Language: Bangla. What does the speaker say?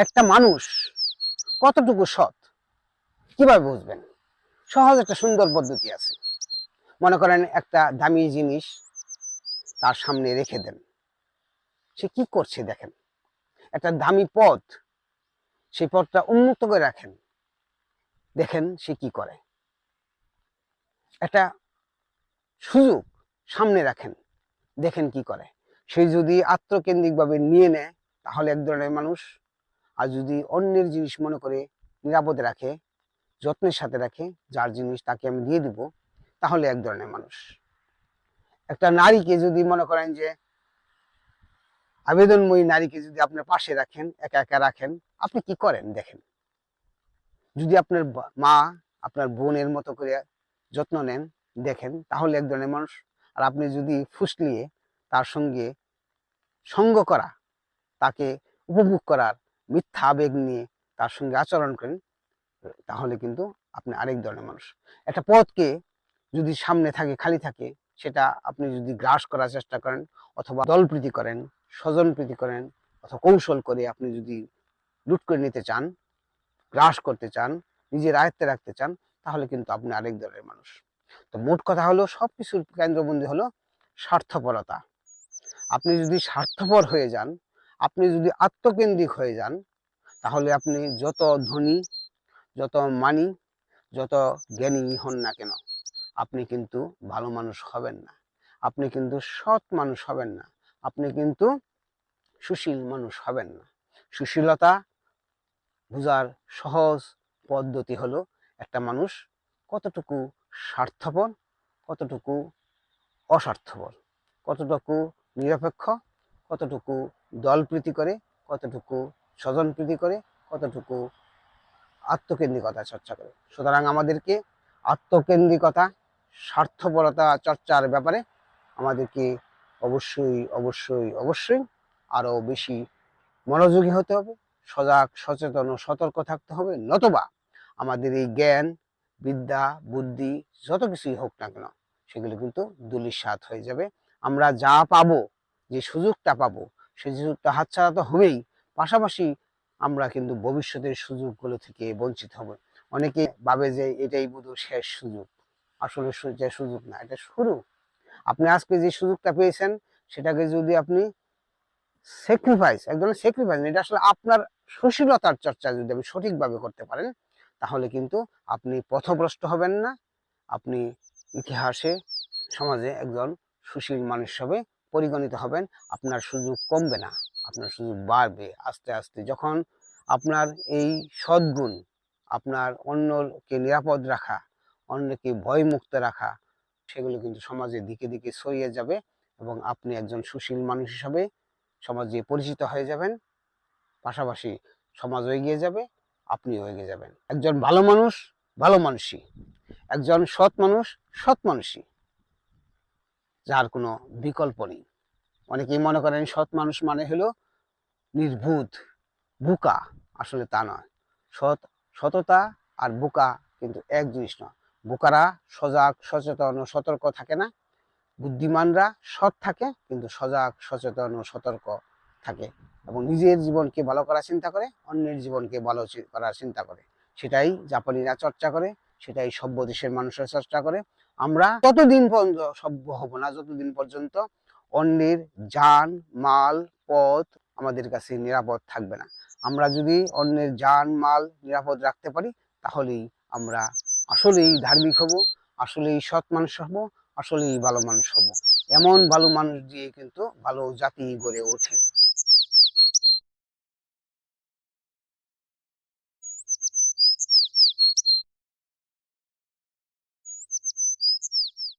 একটা মানুষ কতটুকু সৎ, কীভাবে বুঝবেন? সহজ একটা সুন্দর পদ্ধতি আছে। মনে করেন একটা দামি জিনিস তার সামনে রেখে দেন। সে কি করছে দেখেন? একটা দামি পথ, সেই পথটা উন্মুক্ত করে রাখেন। দেখেন সে কি করে। একটা সুযোগ সামনে রাখেন। দেখেন কি করে। সে যদি আত্মকেন্দ্রিকভাবে নিয়ে নেয়, তাহলে এক ধরনের মানুষ আর যদি অন্যের জিনিস মনে করে নিরাপদে রাখে, যত্নের সাথে রাখে, যার জিনিস তাকে আমি দিয়ে দিব, তাহলে এক ধরনের মানুষ। একটা নারীকে যদি মনে করেন যে আবেদনময়ী নারীকে যদি আপনার পাশে রাখেন, একা একা রাখেন, আপনি কি করেন দেখেন? যদি আপনার মা আপনার বোনের মতো করে যত্ন নেন, দেখেন, তাহলে এক ধরনের মানুষ। আর আপনি যদি ফুসলিয়ে তার সঙ্গে সঙ্গ করা, তাকে উপভোগ করার মিথ্যা আবেগ নিয়ে তার সঙ্গে আচরণ করেন, তাহলে কিন্তু আপনি আরেক ধরনের মানুষ। একটা পথকে যদি সামনে থাকে, খালি থাকে, সেটা আপনি যদি গ্রাস করার চেষ্টা করেন, অথবা দলপ্রীতি করেন, স্বজনপ্রীতি করেন, অথবা কৌশল করে আপনি যদি লুট করে নিতে চান, গ্রাস করতে চান, নিজের আয়ত্তে রাখতে চান, তাহলে কিন্তু আপনি আরেক দলের মানুষ। তো মোট কথা হলো সব কিছুর কেন্দ্রবন্দী হলো স্বার্থপরতা। আপনি যদি স্বার্থপর হয়ে যান, আপনি যদি আত্মকেন্দ্রিক হয়ে যান তাহলে আপনি যত ধনী, যত মানি, যত জ্ঞানী হন না কেন, আপনি কিন্তু ভালো মানুষ হবেন না। আপনি কিন্তু সৎ মানুষ হবেন না। আপনি কিন্তু সুশীল মানুষ হবেন না। সুশীলতা বোঝার সহজ পদ্ধতি হলো একটা মানুষ কতটুকু স্বার্থপর, কতটুকু অস্বার্থপর, কতটুকু নিরপেক্ষ, কতটুকু দলপ্রীতি করে, কতটুকু স্বজনপ্রীতি করে কতটুকু আত্মকেন্দ্রিকতা চর্চা করে। সুতরাং আমাদেরকে আত্মকেন্দ্রিকতা, স্বার্থপরতা চর্চার ব্যাপারে আমাদেরকে অবশ্যই অবশ্যই অবশ্যই আরও বেশি মনোযোগী হতে হবে, সজাগ, সচেতন ও সতর্ক থাকতে হবে, নতবা আমাদের এই জ্ঞান, বিদ্যা, বুদ্ধি যত কিছুই হোক না কেন, সেগুলো কিন্তু দুলিশাত হয়ে যাবে। আমরা যা পাবো, যে সুযোগটা পাবো, সেই সুযোগটা হাতছাড়া তো হবেই। পাশাপাশি আমরা কিন্তু ভবিষ্যতের সুযোগগুলো থেকে বঞ্চিত হব। অনেকে ভাবে যে এটাই বোধ শেষ সুযোগ। আসলে যে সুযোগ না, এটা শুরু। আপনি আজকে যে সুযোগটা পেয়েছেন, সেটাকে যদি আপনি স্যাক্রিফাইস এক ধরনের স্যাক্রিফাইস এটা আসলে আপনার সুশীলতার চর্চা যদি আপনি সঠিকভাবে করতে পারেন, তাহলে কিন্তু আপনি পথভ্রষ্ট হবেন না। আপনি ইতিহাসে, সমাজে একজন সুশীল মানুষ হিসাবে পরিগণিত হবেন। আপনার সুযোগ কমবে না। আপনার সুযোগ বাড়বে আস্তে আস্তে। যখন আপনার এই সদ্গুণ, আপনার অন্যকে নিরাপদ রাখা, অন্যকে ভয়মুক্ত রাখা, সেগুলো কিন্তু সমাজের দিকে দিকে ছড়িয়ে যাবে এবং আপনি একজন সুশীল মানুষ হিসাবে সমাজে পরিচিত হয়ে যাবেন। পাশাপাশি সমাজ এগিয়ে যাবে, আপনিও এগিয়ে যাবেন। একজন ভালো মানুষ, ভালো মানুষই। একজন সৎ মানুষ, সৎ মানুষই। যার কোনো বিকল্প নেই। অনেকেই মনে করেন সৎ মানুষ মানে হলো নির্ভূত, বুকা। আসলে তা নয়। সৎ, সততা আর বুকা কিন্তু এক জিনিস নয়। বুকারা সজাগ, সচেতন ও সতর্ক থাকে না। বুদ্ধিমানরা সৎ থাকে কিন্তু সজাগ, সচেতন ও সতর্ক থাকে এবং নিজের জীবনকে ভালো করার চিন্তা করে, অন্যের জীবনকে ভালো করার চিন্তা করে। সেটাই জাপানিরা চর্চা করে, সেটাই সভ্য দেশের মানুষের চর্চা করে। আমরা ততদিন পর্যন্ত সভ্য হব না, যতদিন পর্যন্ত অন্যের যান মাল, পথ আমাদের কাছে নিরাপদ থাকবে না। আমরা যদি অন্যের যান মাল নিরাপদ রাখতে পারি, তাহলেই আমরা আসলেই ধার্মিক হব, আসলেই সৎ মানুষ হব, আসলেই ভালো মানুষ হব। এমন ভালো মানুষ দিয়ে কিন্তু ভালো জাতি গড়ে ওঠে।